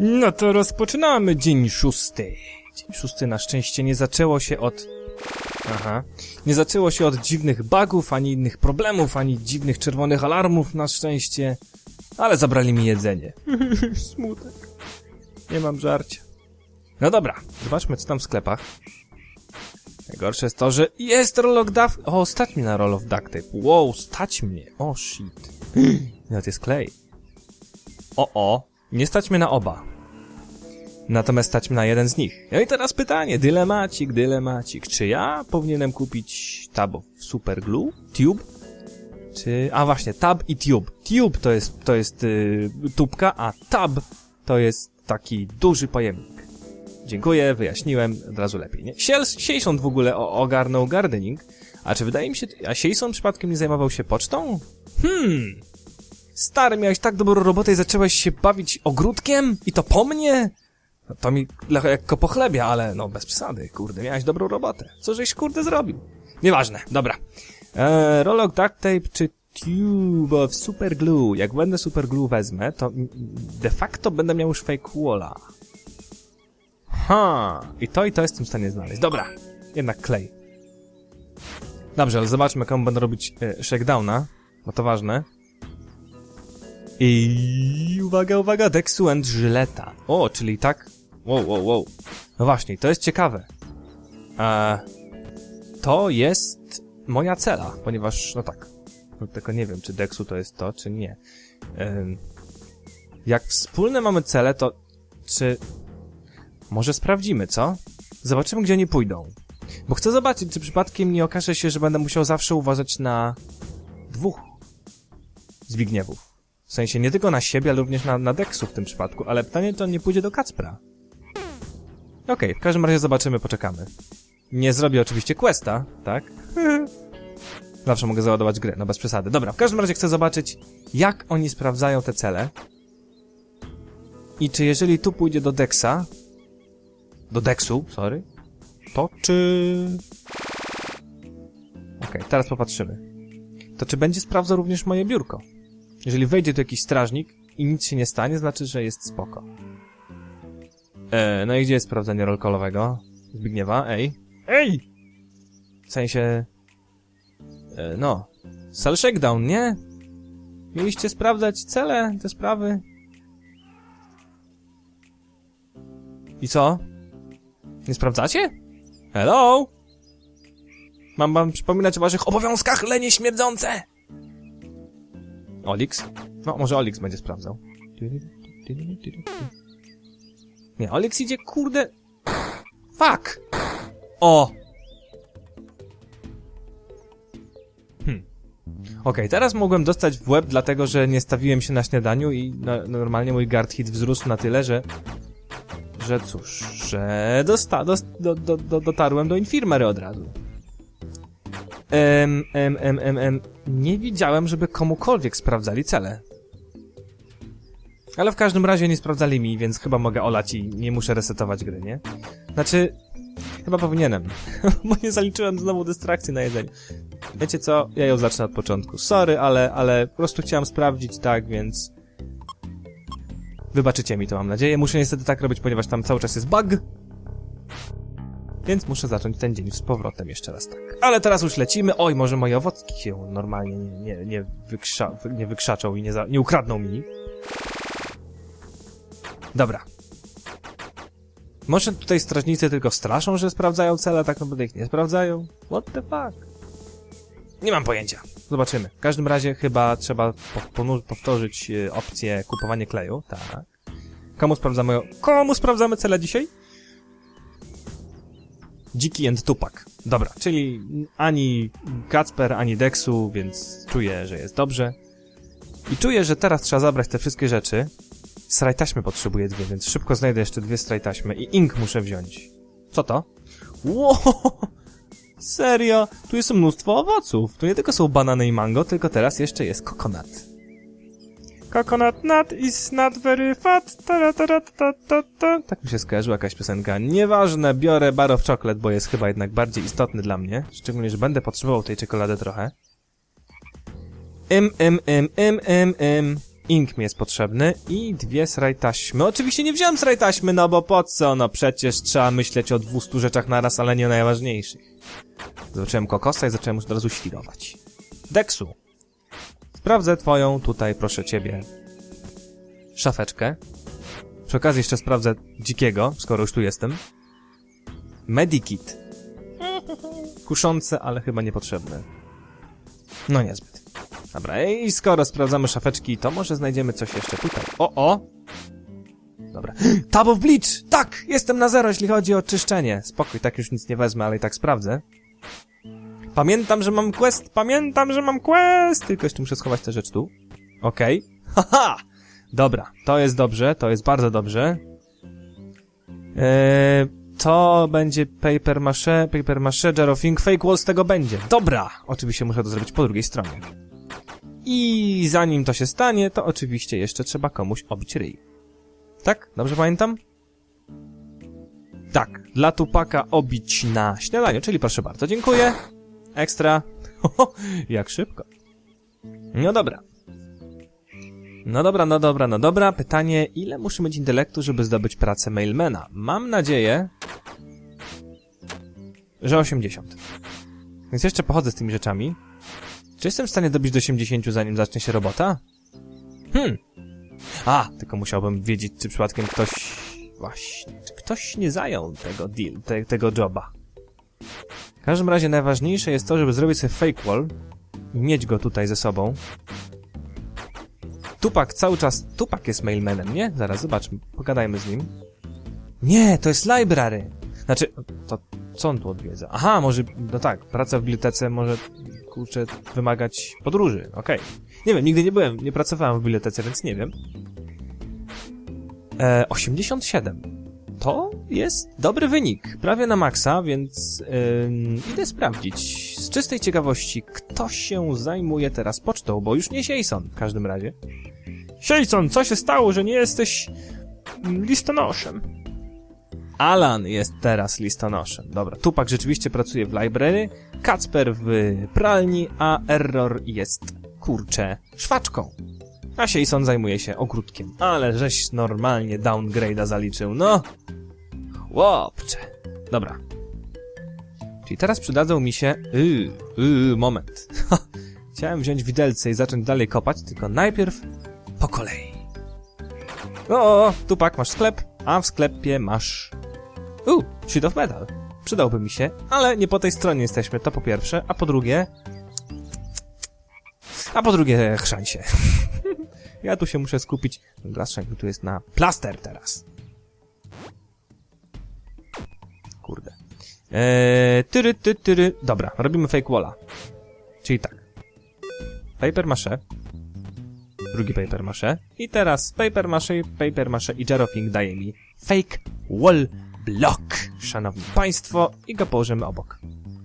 No to rozpoczynamy dzień szósty. Dzień szósty na szczęście nie zaczęło się od... Aha. Nie zaczęło się od dziwnych bugów, ani innych problemów, ani dziwnych czerwonych alarmów na szczęście. Ale zabrali mi jedzenie. Smutek. Nie mam żarcia. No dobra, zobaczmy co tam w sklepach. Najgorsze jest to, że jest roll of. O, stać mnie na roll of tape. Wow, stać mnie. O, shit. No to jest klej. O, o. Nie stać mnie na oba. Natomiast stać mnie na jeden z nich. No i teraz pytanie, dylemacik, dylemacik. Czy ja powinienem kupić tab super glue? Tube? Czy... A właśnie, tab i tube. Tube to jest, to jest yy, tubka, a tab to jest taki duży pojemnik. Dziękuję, wyjaśniłem, od razu lepiej, nie? Siejson w ogóle ogarnął gardening, a czy wydaje mi się, a Siejson przypadkiem nie zajmował się pocztą? Hmm, Stary, miałeś tak dobrą robotę i zacząłeś się bawić ogródkiem? I to po mnie? No to mi le- lekko pochlebia, ale no bez przesady, kurde, miałeś dobrą robotę. Co żeś kurde zrobił? Nieważne, dobra. Eee, Rollock Duct Tape czy Tube of Super Glue? Jak będę Super Glue wezmę, to de facto będę miał już Fake Walla. Ha, i to i to jestem w stanie znaleźć. Dobra, jednak klej. Dobrze, ale zobaczmy, komu będę robić e, shakedowna, bo to ważne. I uwaga, uwaga, Dexu and Żyleta. O, czyli tak. Wow, wow, wow. No właśnie, to jest ciekawe. E, to jest moja cela, ponieważ, no tak. No, tylko nie wiem, czy Dexu to jest to, czy nie. Em, jak wspólne mamy cele, to czy... Może sprawdzimy, co? Zobaczymy, gdzie oni pójdą. Bo chcę zobaczyć, czy przypadkiem nie okaże się, że będę musiał zawsze uważać na dwóch Zbigniewów. W sensie nie tylko na siebie, ale również na, na Dexu w tym przypadku, ale pytanie, czy on nie pójdzie do Kacpra. Okej, w każdym razie zobaczymy, poczekamy. Nie zrobię oczywiście questa, tak? Zawsze mogę załadować grę, no bez przesady. Dobra, w każdym razie chcę zobaczyć, jak oni sprawdzają te cele. I czy jeżeli tu pójdzie do Dexa, do Dexu, sorry, to czy... Okej, teraz popatrzymy. To czy będzie sprawdzał również moje biurko? Jeżeli wejdzie tu jakiś strażnik i nic się nie stanie, znaczy, że jest spoko. E, no i gdzie jest sprawdzenie rollcallowego? Zbigniewa, ej. Ej! W sensie... E, no. Cell shakedown, nie? Mieliście sprawdzać cele, te sprawy? I co? Nie sprawdzacie? Hello? Mam wam przypominać o waszych obowiązkach, lenie śmierdzące! Olix? No, może Olix będzie sprawdzał. Nie, Olix idzie, kurde... Fuck! O! Hmm. Okej, teraz mogłem dostać w łeb, dlatego że nie stawiłem się na śniadaniu i no, normalnie mój guard hit wzrósł na tyle, że... Że cóż, że dosta, dost, do, do, do, dotarłem do infirmary od razu. Em, em, em, em, em. Nie widziałem, żeby komukolwiek sprawdzali cele. Ale w każdym razie nie sprawdzali mi, więc chyba mogę olać i nie muszę resetować gry, nie? Znaczy, chyba powinienem, bo nie zaliczyłem znowu dystrakcji na jedzeniu. Wiecie co? Ja ją zacznę od początku. Sorry, ale, ale po prostu chciałem sprawdzić, tak, więc... Wybaczycie mi to, mam nadzieję. Muszę niestety tak robić, ponieważ tam cały czas jest bug. Więc muszę zacząć ten dzień z powrotem jeszcze raz tak. Ale teraz już lecimy. Oj, może moje owocki się normalnie nie, nie, nie, wykrza, wy- nie wykrzaczą i nie, za, nie ukradną mi. Dobra. Może tutaj strażnicy tylko straszą, że sprawdzają cele, tak naprawdę ich nie sprawdzają? What the fuck? Nie mam pojęcia. Zobaczymy. W każdym razie chyba trzeba powtórzyć e, opcję kupowanie kleju. Tak. Komu sprawdzamy, komu sprawdzamy cele dzisiaj? Dziki and Tupak. Dobra, czyli ani Kacper, ani Dexu, więc czuję, że jest dobrze. I czuję, że teraz trzeba zabrać te wszystkie rzeczy. Strajtaśmy potrzebuję dwie, więc szybko znajdę jeszcze dwie strajtaśmy i ink muszę wziąć. Co to? Wow! Serio? Tu jest mnóstwo owoców. Tu nie tylko są banany i mango, tylko teraz jeszcze jest kokonat. Coconut nut is not very fat. Ta, ta, ta, ta, ta, ta. Tak mi się skojarzyła jakaś piosenka. Nieważne, biorę bar of chocolate, bo jest chyba jednak bardziej istotny dla mnie. Szczególnie, że będę potrzebował tej czekolady trochę. M, M, M, M, M, M. ink mi jest potrzebny i dwie sraj taśmy. Oczywiście nie wziąłem sraj taśmy, no bo po co? No przecież trzeba myśleć o 200 rzeczach naraz, ale nie o najważniejszych. Zobaczyłem kokosa i zacząłem już od razu świrować. Deksu, sprawdzę twoją tutaj, proszę ciebie, szafeczkę. Przy okazji jeszcze sprawdzę dzikiego, skoro już tu jestem. Medikit. Kuszące, ale chyba niepotrzebne. No niezbyt. Dobra, i skoro sprawdzamy szafeczki, to może znajdziemy coś jeszcze tutaj. O, o! Dobra. Tab of Bleach! Tak! Jestem na zero, jeśli chodzi o czyszczenie. Spokój, tak już nic nie wezmę, ale i tak sprawdzę. Pamiętam, że mam quest! Pamiętam, że mam quest! Tylko jeszcze muszę schować tę rzecz tu. Okej. Haha! Dobra, to jest dobrze, to jest bardzo dobrze. Eee, to będzie paper mache, paper mache, jar of ink, fake wall z tego będzie. Dobra! Oczywiście muszę to zrobić po drugiej stronie. I zanim to się stanie, to oczywiście jeszcze trzeba komuś obić ryj. Tak? Dobrze pamiętam? Tak, dla Tupaka obić na śniadaniu, czyli proszę bardzo, dziękuję. Ekstra. Jak szybko. No dobra. No dobra, no dobra, no dobra. Pytanie, ile muszę mieć intelektu, żeby zdobyć pracę mailmana? Mam nadzieję, że 80. Więc jeszcze pochodzę z tymi rzeczami. Czy jestem w stanie dobić do 80 zanim zacznie się robota? Hmm. A, tylko musiałbym wiedzieć, czy przypadkiem ktoś... Właśnie, czy ktoś nie zajął tego deal, te, tego joba. W każdym razie najważniejsze jest to, żeby zrobić sobie fake wall i mieć go tutaj ze sobą. Tupak cały czas... Tupak jest mailmanem, nie? Zaraz, zobaczmy, pogadajmy z nim. Nie, to jest library! Znaczy, to co on tu odwiedza? Aha, może, no tak, praca w bibliotece może, kurczę, wymagać podróży, okej. Nie wiem, nigdy nie byłem, nie pracowałem w bibliotece, więc nie wiem. E, 87. To jest dobry wynik, prawie na maksa, więc ym, idę sprawdzić z czystej ciekawości, kto się zajmuje teraz pocztą, bo już nie Sieson w każdym razie. Sieson, co się stało, że nie jesteś listonoszem? Alan jest teraz listonoszem. Dobra, Tupak rzeczywiście pracuje w library, Kacper w pralni, a Error jest, kurczę, szwaczką. A Sieson zajmuje się ogródkiem. Ale żeś normalnie downgrade'a zaliczył, no. Chłopcze. Dobra. Czyli teraz przydadzą mi się... Yy, yy, moment. Chciałem wziąć widelce i zacząć dalej kopać, tylko najpierw po kolei. O, o, Tupak, masz sklep, a w sklepie masz... Uuu, sheet of metal. Przydałby mi się, ale nie po tej stronie jesteśmy, to po pierwsze, a po drugie... A po drugie, chrzan się. ja tu się muszę skupić. Glass Shank tu jest na plaster teraz. Kurde. Eee, tyry, ty, tyry. Dobra, robimy fake walla. Czyli tak. Paper mache. Drugi paper mache. I teraz paper mache, paper mache i jar of ink daje mi fake wall block. Szanowni Państwo, i go położymy obok.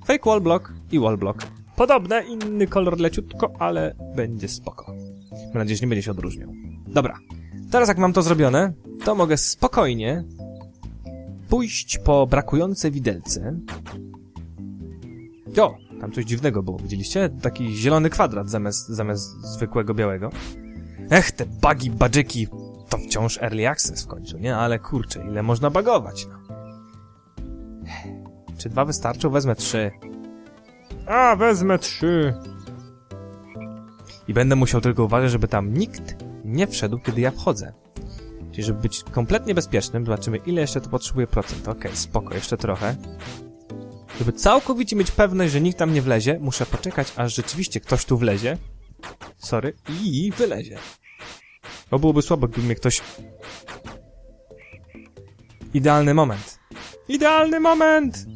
Fake wall block i wall block. Podobne, inny kolor leciutko, ale będzie spoko. Mam nadzieję, że nie będzie się odróżniał. Dobra. Teraz jak mam to zrobione, to mogę spokojnie pójść po brakujące widelce. O, tam coś dziwnego było, widzieliście? Taki zielony kwadrat zamiast, zamiast zwykłego białego. Ech, te bugi, badżyki, to wciąż early access w końcu, nie? Ale kurczę, ile można bagować, no. Czy dwa wystarczą? Wezmę trzy. A, wezmę trzy. I będę musiał tylko uważać, żeby tam nikt nie wszedł, kiedy ja wchodzę. Czyli żeby być kompletnie bezpiecznym, zobaczymy ile jeszcze to potrzebuje procent. Okej, spoko, jeszcze trochę. Żeby całkowicie mieć pewność, że nikt tam nie wlezie, muszę poczekać, aż rzeczywiście ktoś tu wlezie. Sorry. I wylezie. Bo byłoby słabo, gdyby mnie ktoś... Idealny moment. Idealny moment!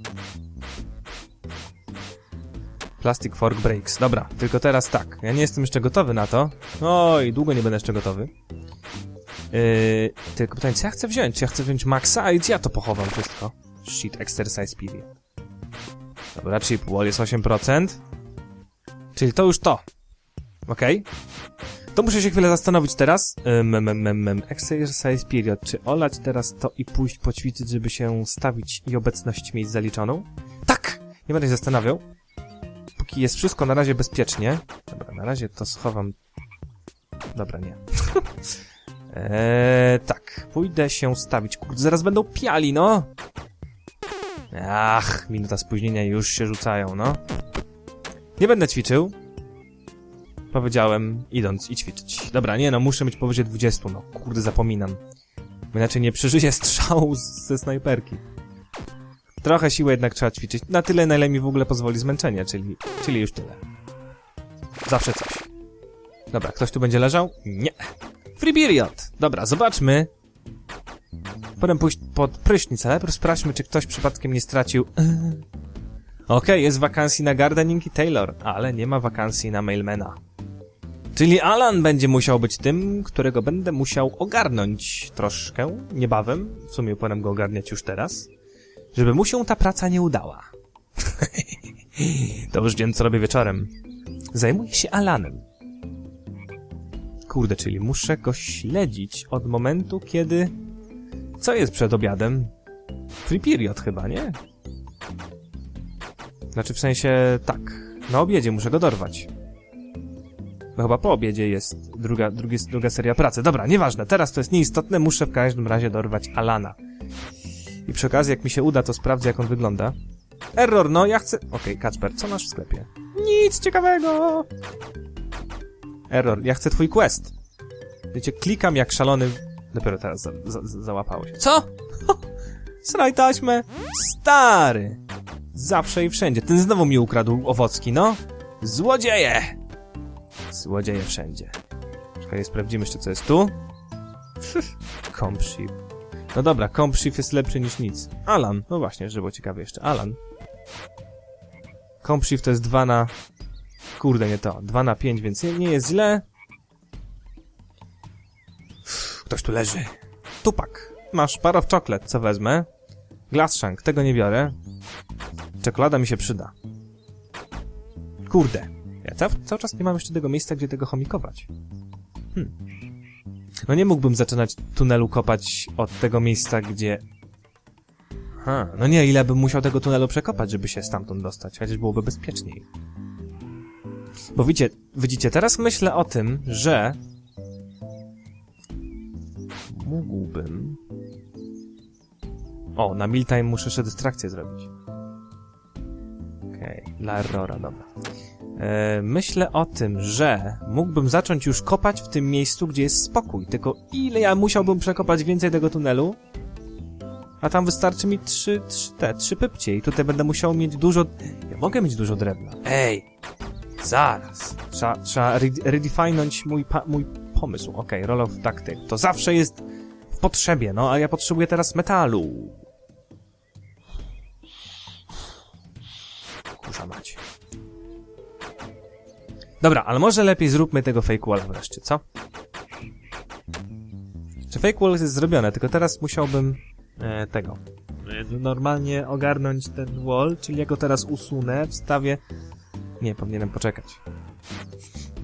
Plastic Fork Breaks. Dobra, tylko teraz tak. Ja nie jestem jeszcze gotowy na to. Oj, długo nie będę jeszcze gotowy. Yy, tylko pytanie, co ja chcę wziąć? Ja chcę wziąć Maxa, a ja to pochowam wszystko. Shit, exercise period. Dobra, chip wall jest 8%. Czyli to już to. Okej. To muszę się chwilę zastanowić teraz. Ym, ym, ym, ym. Exercise period. Czy olać teraz to i pójść poćwiczyć, żeby się stawić i obecność mieć zaliczoną? Tak! Nie będę się zastanawiał. Jest wszystko na razie bezpiecznie. Dobra, na razie to schowam. Dobra, nie. Eee, tak, pójdę się stawić. Kurde, zaraz będą piali, no! Ach, minuta spóźnienia już się rzucają, no. Nie będę ćwiczył. Powiedziałem, idąc i ćwiczyć. Dobra, nie no, muszę mieć powyżej 20, no kurde, zapominam. Bo inaczej nie przeżyję strzału ze snajperki. Trochę siły jednak trzeba ćwiczyć. Na tyle, na ile mi w ogóle pozwoli zmęczenie, czyli, czyli już tyle. Zawsze coś. Dobra, ktoś tu będzie leżał? Nie. Free period. Dobra, zobaczmy. Potem pójść pod prysznic, ale sprawdźmy, czy ktoś przypadkiem nie stracił... Eee. Okej, jest wakansji na gardening i Taylor, ale nie ma wakansji na mailmana. Czyli Alan będzie musiał być tym, którego będę musiał ogarnąć troszkę, niebawem, w sumie powinienem go ogarniać już teraz, żeby mu się ta praca nie udała. już wiem, co robię wieczorem. Zajmuję się Alanem. Kurde, czyli muszę go śledzić od momentu, kiedy... Co jest przed obiadem? Free period chyba, nie? Znaczy w sensie, tak. Na obiedzie muszę go dorwać. No chyba po obiedzie jest druga, drugi, druga seria pracy. Dobra, nieważne, teraz to jest nieistotne, muszę w każdym razie dorwać Alana. I przy okazji, jak mi się uda, to sprawdzę, jak on wygląda. Error, no, ja chcę... Okej, Kacper, co masz w sklepie? Nic ciekawego! Error, ja chcę twój quest. Wiecie, klikam jak szalony... Dopiero teraz za, za, za, załapało się. Co? Sraj taśmę! Stary! Zawsze i wszędzie. Ten znowu mi ukradł owocki, no. Złodzieje! Złodzieje wszędzie. Czekaj, sprawdzimy jeszcze, co jest tu. Comp. No dobra, Comp Shift jest lepszy niż nic. Alan, no właśnie, żeby było ciekawe jeszcze. Alan. Comp Shift to jest 2 na... Kurde, nie to. 2 na 5, więc nie, nie jest źle. Ktoś tu leży. Tupak. Masz par of co wezmę? Glasshank, tego nie biorę. Czekolada mi się przyda. Kurde. Ja cały, cały czas nie mam jeszcze tego miejsca, gdzie tego chomikować. Hmm. No nie mógłbym zaczynać tunelu kopać od tego miejsca, gdzie... Ha, no nie, ile bym musiał tego tunelu przekopać, żeby się stamtąd dostać, chociaż byłoby bezpieczniej. Bo widzicie, widzicie, teraz myślę o tym, że... Mógłbym... O, na Miltime muszę jeszcze dystrakcję zrobić. Okej, dla Errora, dobra. E, myślę o tym, że mógłbym zacząć już kopać w tym miejscu, gdzie jest spokój. Tylko ile ja musiałbym przekopać więcej tego tunelu? A tam wystarczy mi trzy, trzy te, trzy pypcie i tutaj będę musiał mieć dużo... Ja mogę mieć dużo drewna. Ej! Zaraz. Trzeba, trzeba re- redefinąć mój, mój pomysł. Okej, roll of tactic. To zawsze jest w potrzebie, no, a ja potrzebuję teraz metalu. Dobra, ale może lepiej zróbmy tego fake walla wreszcie, co? Czy fake wall jest zrobione, tylko teraz musiałbym e, tego. e, Normalnie ogarnąć ten wall, czyli ja go teraz usunę, wstawię. Nie, powinienem poczekać.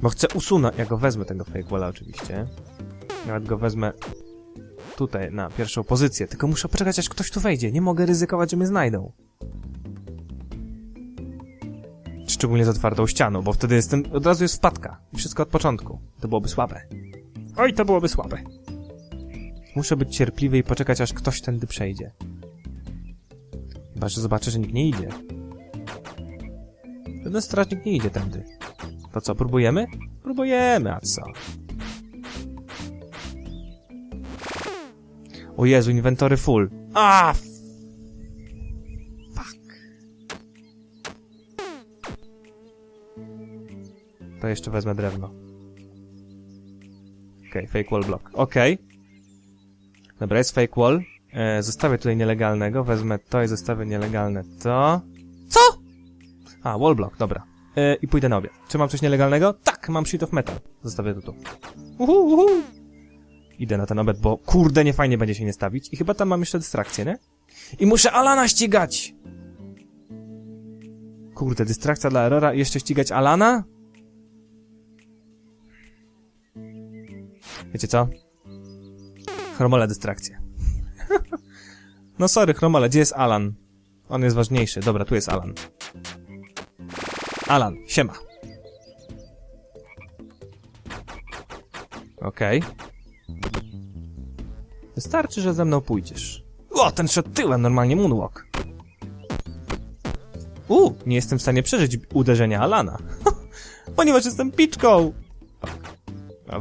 Bo chcę usunąć. Ja go wezmę tego fake walla oczywiście. Nawet go wezmę tutaj na pierwszą pozycję, tylko muszę poczekać aż ktoś tu wejdzie. Nie mogę ryzykować, że mnie znajdą. Szczególnie z otwartą ścianą, bo wtedy jestem, od razu jest wpadka. I wszystko od początku. To byłoby słabe. Oj, to byłoby słabe. Muszę być cierpliwy i poczekać, aż ktoś tędy przejdzie. Chyba, że zobaczę, że nikt nie idzie. Ten strażnik nie idzie tędy. To co, próbujemy? Próbujemy, a co? O Jezu, inwentory full. A, To jeszcze wezmę drewno. Okej, fake wall block. Okej. Dobra, jest fake wall. E, zostawię tutaj nielegalnego, wezmę to i zostawię nielegalne to. Co? A, wall block, dobra. E, I pójdę na obiad. Czy mam coś nielegalnego? Tak, mam sheet of metal. Zostawię to tu. Uhu, uhu. Idę na ten obiad, bo kurde, nie fajnie będzie się nie stawić. I chyba tam mam jeszcze dystrakcję, nie? I muszę Alana ścigać! Kurde, dystrakcja dla Errora i jeszcze ścigać Alana? Wiecie co? Chromole dystrakcję. no sorry, Chromole, gdzie jest Alan? On jest ważniejszy. Dobra, tu jest Alan. Alan, siema. Okej. Wystarczy, że ze mną pójdziesz. O, ten szedł tyłem, normalnie moonwalk. U, nie jestem w stanie przeżyć uderzenia Alana. Ponieważ jestem piczką!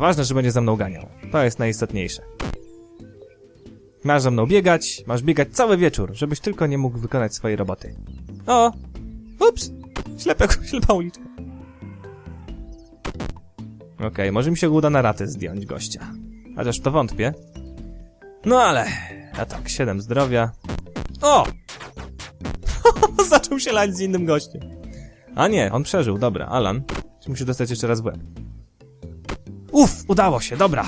Ważne, że będzie za mną ganiał. To jest najistotniejsze. Masz za mną biegać, masz biegać cały wieczór, żebyś tylko nie mógł wykonać swojej roboty. O! Ups! Ślepego, ślepa uliczka. Okej, może mi się uda na ratę zdjąć gościa. Chociaż to wątpię. No ale... A tak, 7 zdrowia. O! Zaczął się lać z innym gościem. A nie, on przeżył, dobra, Alan. Musi dostać jeszcze raz w łeb. Udało się, dobra.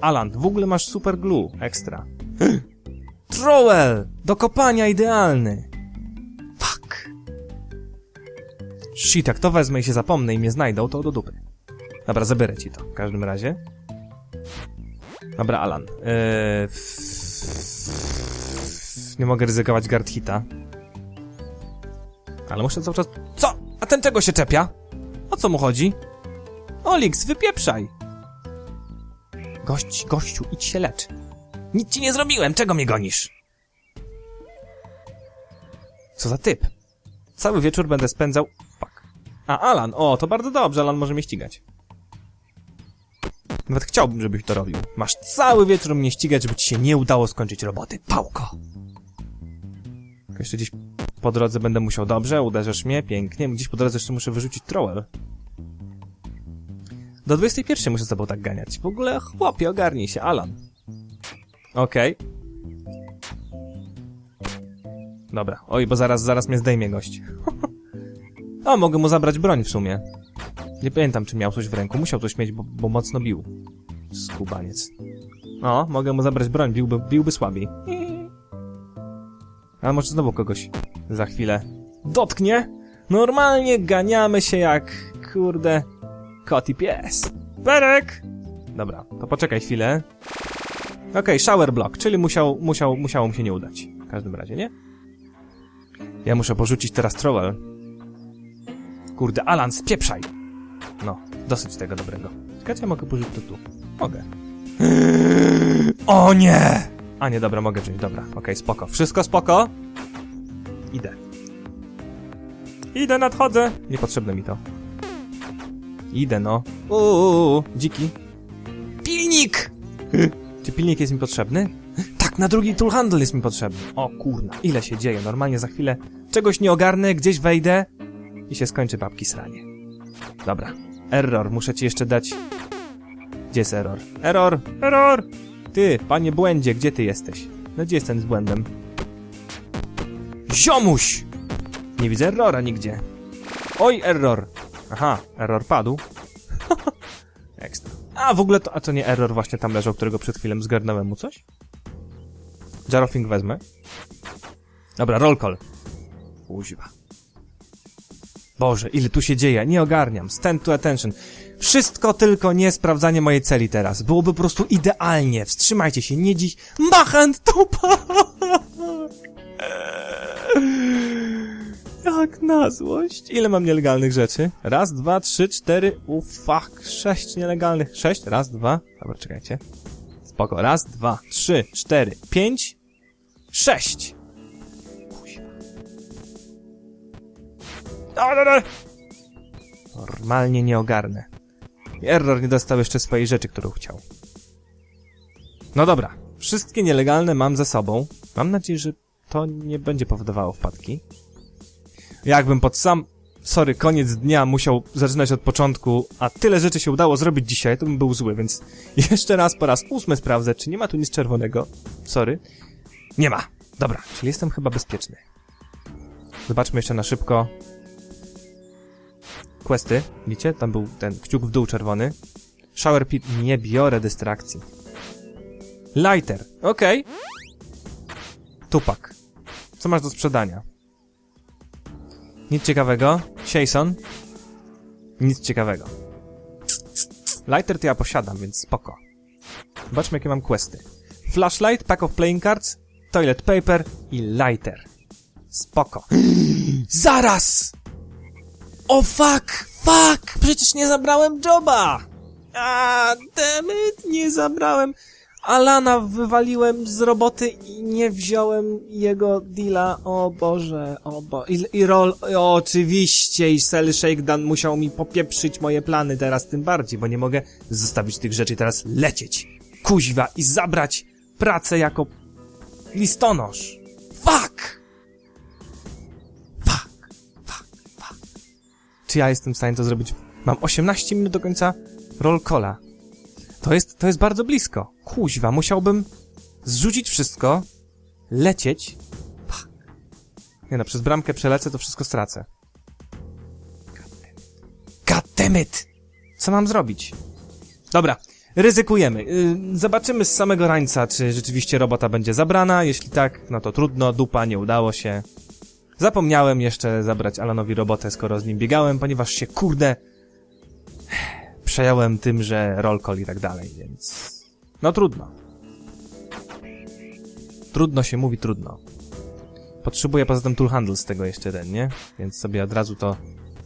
Alan, w ogóle masz super glue, ekstra. Trowel! Do kopania idealny. Fuck. Shit, jak to wezmę i się zapomnę i mnie znajdą, to do dupy. Dobra, zabiorę ci to, w każdym razie. Dobra, Alan. Yy... Nie mogę ryzykować guard hita. Ale muszę cały czas... Co? A ten czego się czepia? O co mu chodzi? Olix, wypieprzaj! Gość, gościu, idź się lecz. Nic ci nie zrobiłem, czego mnie gonisz? Co za typ? Cały wieczór będę spędzał... Fuck. A, Alan, o, to bardzo dobrze, Alan może mnie ścigać. Nawet chciałbym, żebyś to robił. Masz cały wieczór mnie ścigać, żeby ci się nie udało skończyć roboty. Pałko! Jeszcze gdzieś po drodze będę musiał... Dobrze, uderzysz mnie, pięknie. Gdzieś po drodze jeszcze muszę wyrzucić trowel. Do 21 muszę z tobą tak ganiać. W ogóle, chłopie, ogarnij się, Alan. Okej. Dobra. Oj, bo zaraz, zaraz mnie zdejmie gość. A, mogę mu zabrać broń w sumie. Nie pamiętam, czy miał coś w ręku. Musiał coś mieć, bo, bo mocno bił. Skubaniec. O, mogę mu zabrać broń, biłby, biłby słabiej. A może znowu kogoś za chwilę dotknie? Normalnie ganiamy się jak, kurde, kot i pies. Berek! Dobra, to poczekaj chwilę. Okej, shower block, czyli musiał, musiał, musiało mu się nie udać. W każdym razie, nie? Ja muszę porzucić teraz trowel. Kurde, Alan, spieprzaj! No, dosyć tego dobrego. Czekajcie, ja mogę porzucić to tu. Mogę. O nie! A nie, dobra, mogę wziąć, dobra. Okej, spoko. Wszystko spoko? Idę. Idę, nadchodzę! Niepotrzebne mi to. Idę, no. Uuu, dziki. Pilnik! Czy pilnik jest mi potrzebny? Tak, na drugi tool handle jest mi potrzebny. O kurna, ile się dzieje. Normalnie za chwilę czegoś nie ogarnę, gdzieś wejdę i się skończy babki sranie. Dobra. Error, muszę ci jeszcze dać... Gdzie jest error? Error! Error! Ty, panie błędzie, gdzie ty jesteś? No gdzie jest ten z błędem? Ziomuś! Nie widzę errora nigdzie. Oj, error! Aha, error padł. Ekstra. A, w ogóle to... A to nie error właśnie tam leżał, którego przed chwilą zgarnąłem mu coś? Jarofing wezmę. Dobra, roll call. Kuźwa. Boże, ile tu się dzieje, nie ogarniam. Stand to attention. Wszystko tylko nie sprawdzanie mojej celi teraz. Byłoby po prostu idealnie. Wstrzymajcie się, nie dziś. Machant tupa! Jak na złość. Ile mam nielegalnych rzeczy? Raz, dwa, trzy, cztery, u fuck, sześć nielegalnych. Sześć, raz, dwa. Dobra, czekajcie. Spoko, raz, dwa, trzy, cztery, pięć, sześć. Kuźwa. Normalnie nie ogarnę. Error nie dostał jeszcze swojej rzeczy, którą chciał. No dobra, wszystkie nielegalne mam ze sobą. Mam nadzieję, że to nie będzie powodowało wpadki. Jakbym pod sam, sorry, koniec dnia musiał zaczynać od początku, a tyle rzeczy się udało zrobić dzisiaj, to bym był zły, więc jeszcze raz po raz ósmy sprawdzę, czy nie ma tu nic czerwonego. Sorry. Nie ma. Dobra, czyli jestem chyba bezpieczny. Zobaczmy jeszcze na szybko. Questy, widzicie? Tam był ten kciuk w dół czerwony. Shower pit, nie biorę dystrakcji. Lighter, okej. Tupak. Co masz do sprzedania? Nic ciekawego. Jason. Nic ciekawego. Lighter to ja posiadam, więc spoko. Zobaczmy jakie mam questy. Flashlight, pack of playing cards, toilet paper i lighter. Spoko. Zaraz! O fuck! Fuck! Przecież nie zabrałem joba! A, demet, nie zabrałem. Alana wywaliłem z roboty i nie wziąłem jego deala. O Boże, o Bo... I, i roll... O, oczywiście, i Cell Shakedown musiał mi popieprzyć moje plany teraz tym bardziej, bo nie mogę zostawić tych rzeczy teraz lecieć. Kuźwa i zabrać pracę jako listonosz. Fuck! Fuck, fuck, fuck. Czy ja jestem w stanie to zrobić? Mam 18 minut do końca roll calla. To jest, to jest bardzo blisko. Kuźwa, musiałbym zrzucić wszystko, lecieć. Nie no, przez bramkę przelecę, to wszystko stracę. Goddammit! Co mam zrobić? Dobra, ryzykujemy. Yy, zobaczymy z samego rańca, czy rzeczywiście robota będzie zabrana. Jeśli tak, no to trudno, dupa, nie udało się. Zapomniałem jeszcze zabrać Alanowi robotę, skoro z nim biegałem, ponieważ się, kurde, przejąłem tym, że roll call i tak dalej, więc... No trudno. Trudno się mówi, trudno. Potrzebuję poza tym tool handle z tego jeszcze jeden, nie? Więc sobie od razu to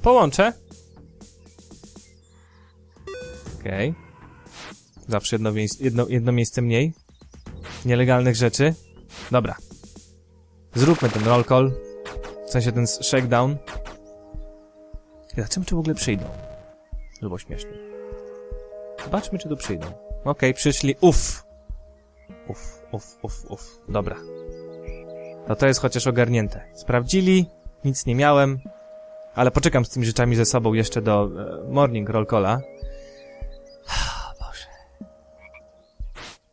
połączę. Okej. Zawsze jedno, jedno, jedno miejsce mniej. Nielegalnych rzeczy. Dobra. Zróbmy ten roll call. W sensie ten shakedown. Zobaczymy, czy w ogóle przyjdą. To było śmieszne. Zobaczmy, czy tu przyjdą. Okej, przyszli. Uff. Uff, uff, uff, uff. Dobra. No to jest chociaż ogarnięte. Sprawdzili, nic nie miałem, ale poczekam z tymi rzeczami ze sobą jeszcze do e, morning roll calla.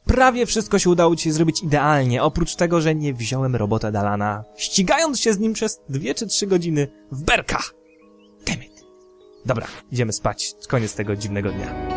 Prawie wszystko się udało ci zrobić idealnie, oprócz tego, że nie wziąłem robota Dalana, ścigając się z nim przez dwie czy trzy godziny w berkach. Dammit. Dobra, idziemy spać. Koniec tego dziwnego dnia.